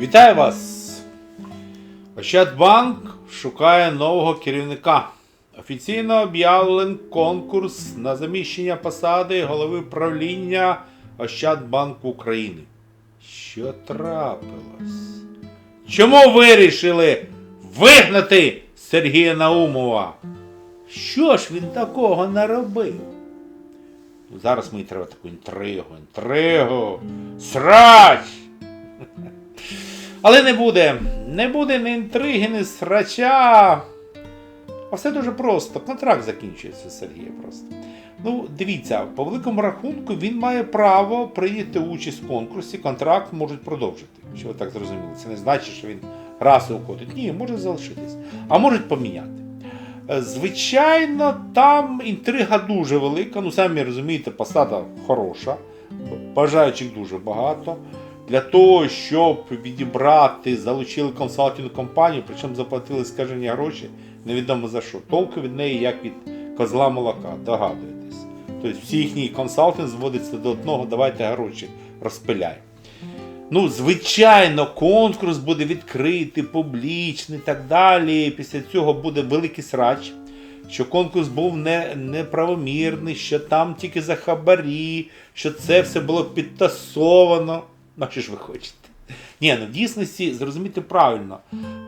Вітаю вас! Ощадбанк шукає нового керівника. Офіційно об'явлений конкурс на заміщення посади голови правління Ощадбанку України. Що трапилось? Чому вирішили вигнати Сергія Наумова? Що ж він такого наробив? Зараз мені треба таку інтригу, інтригу, срач! Але не буде. Не буде ні інтриги, ні срача. А все дуже просто. Контракт закінчується Сергія просто. Ну, дивіться, по великому рахунку він має право прийняти участь в конкурсі, контракт можуть продовжити. Що ви так зрозуміли? Це не значить, що він раз уходить. Ні, може залишитись. А можуть поміняти. Е, Звичайно, там інтрига дуже велика. Ну, самі розумієте, посада хороша, бажаючих дуже багато. Для того, щоб відібрати, залучили консалтинг компанію, причому заплатили скажені гроші, невідомо за що. Толку від неї, як від козла молока, догадуєтесь. Тобто всі їхній консалтинг зводиться до одного, давайте гроші розпиляй. Ну, звичайно, конкурс буде відкритий, публічний і так далі. Після цього буде великий срач, що конкурс був не, неправомірний, що там тільки за хабарі, що це все було підтасовано. Ну, що ж ви хочете? Ні, ну в дійсності зрозуміти правильно,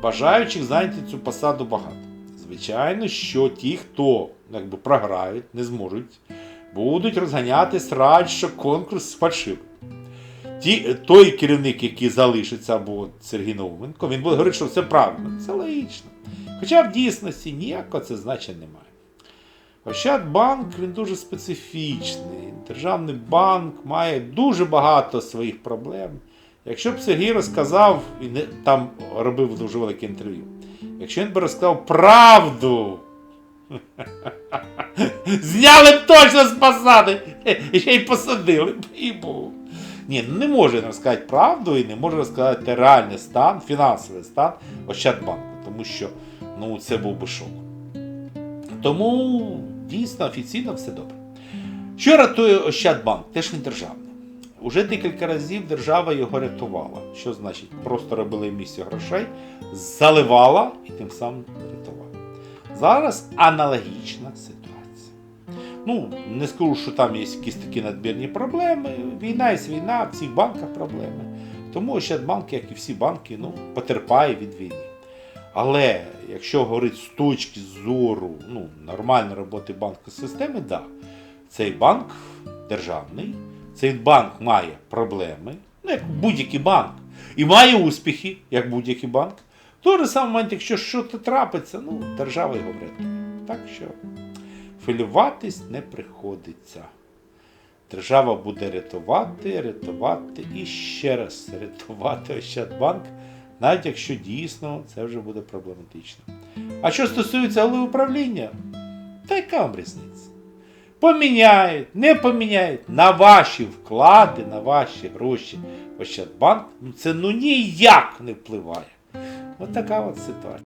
бажаючих зайняти цю посаду багато. Звичайно, що ті, хто якби, програють, не зможуть, будуть розганяти срач, що конкурс фальшивий. Ті, той керівник, який залишиться, або Сергій Науменко, він буде говорити, що все правильно. Це логічно. Хоча в дійсності ніякого це значення немає. Ощадбанк він дуже специфічний. Державний банк має дуже багато своїх проблем. Якщо б Сергій розказав, і не, там робив дуже велике інтерв'ю, якщо він би розказав правду, зняли б точно з посади і ще й посадили б і був. Ні, ну не може він розказати правду і не може розказати реальний стан, фінансовий стан Ощадбанку, тому що ну, це був би шок. Тому дійсно офіційно все добре. Що рятує Ощадбанк? Теж він державний. Уже декілька разів держава його рятувала. Що значить? Просто робили місце грошей, заливала і тим самим рятувала. Зараз аналогічна ситуація. Ну, не скажу, що там є якісь такі надмірні проблеми. Війна є війна, в всіх банках проблеми. Тому Ощадбанк, як і всі банки, ну, потерпає від війни. Але якщо говорити з точки зору ну, нормальної роботи банківської системи, да, цей банк державний, цей банк має проблеми, ну, як будь-який банк, і має успіхи, як будь-який банк. В той же самий момент, якщо щось трапиться, ну, держава його врятує. Так що хвилюватись не приходиться. Держава буде рятувати, рятувати і ще раз рятувати Ощадбанк, навіть якщо дійсно це вже буде проблематично. А що стосується голови управління, та яка вам різниця? Поміняють, не поміняють на ваші вклади, на ваші гроші Ощадбанк, ну це ну ніяк не впливає. От така от ситуація.